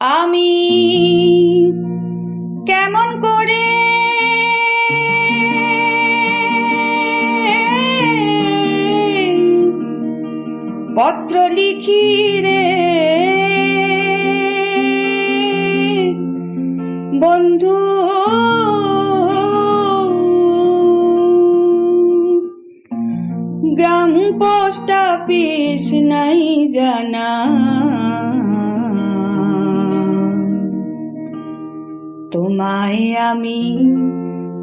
আমি কেমন করে পত্র লিখি রে? গ্রাম পোস্ট অফিস নাই জানা তোমায় আমি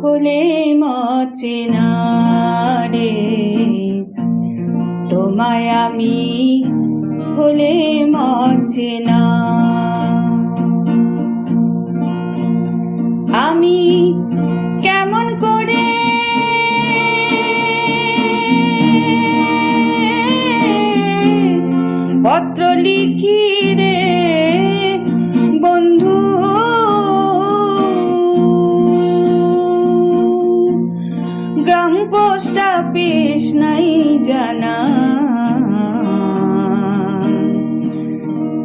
হলে মচেনা রে তোমায় আমি হলে মচেনা আমি পত্র লিখি রে, বন্ধু। গ্রাম পোস্ট অফিস নাই জানা।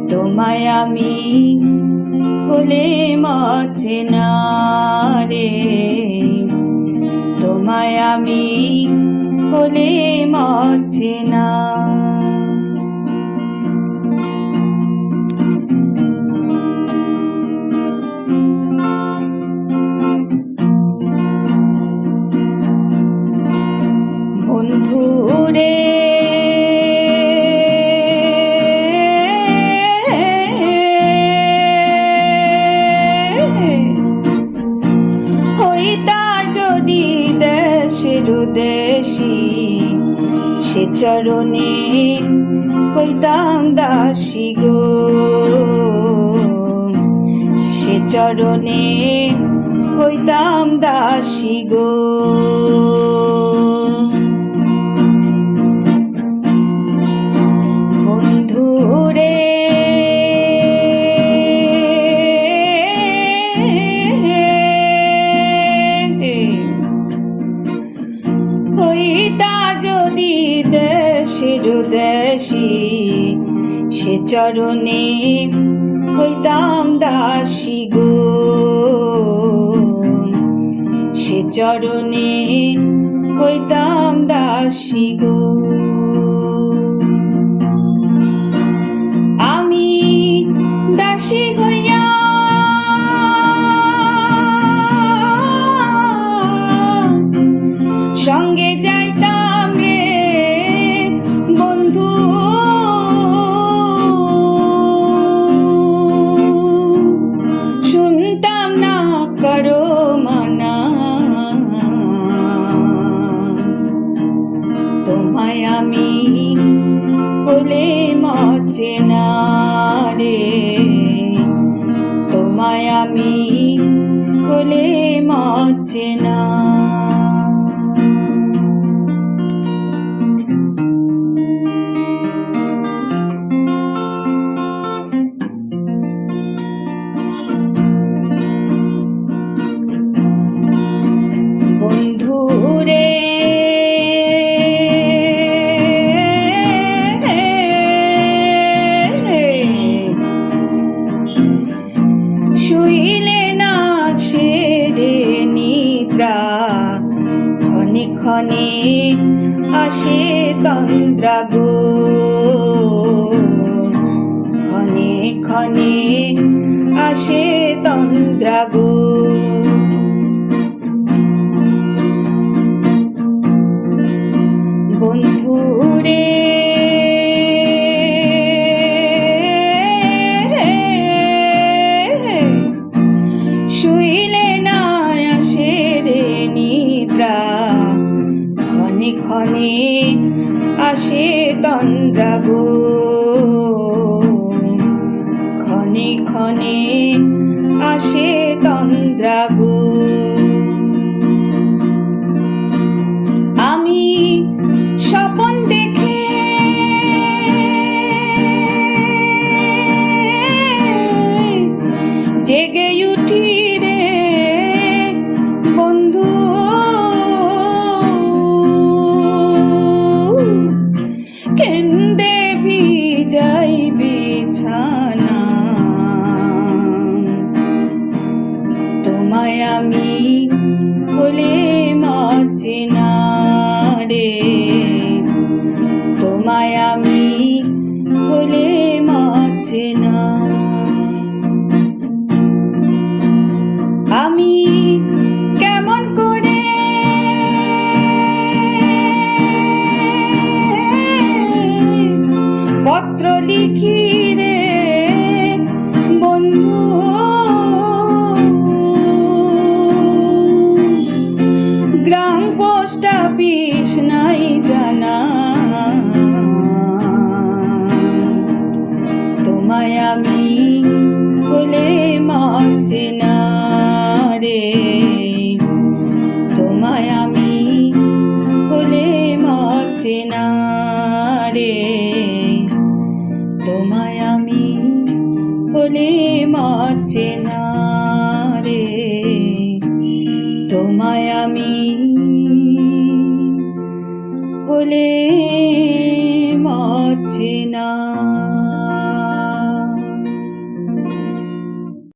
তোমায় আমি হলে মছে না রে। তোমায় আমি হলে মছে না। দেশি সে চরণে হইতাম দাসী গো। সে চরণে হইতাম দাসী গো। দেশের দেশি, সে চরণে হইতাম দাসী গো। সে চরণে হইতাম দাসী গো। আমি দাসী হইয়া তোমায় আমি বলে মচে না রে। তোমায় আমি বলে মচে না। আসে তন্দ্রা গো ক্ষণে ক্ষণে আসে তন্দ্রা গো বন্ধু রে শুইলে ক্ষণে আসে তন্দ্রা গো ক্ষণে ক্ষণে আসে তন্দ্রা বলে মাঝে না রে। তোমায় আমি বলে মাঝে না। আমি তোমায় আমি বলে মাছে না রে। তোমায় আমি বলে মাছে না রে। তোমায় আমি বলে মাছে না রে। তোমায় আমি হলে মাছে না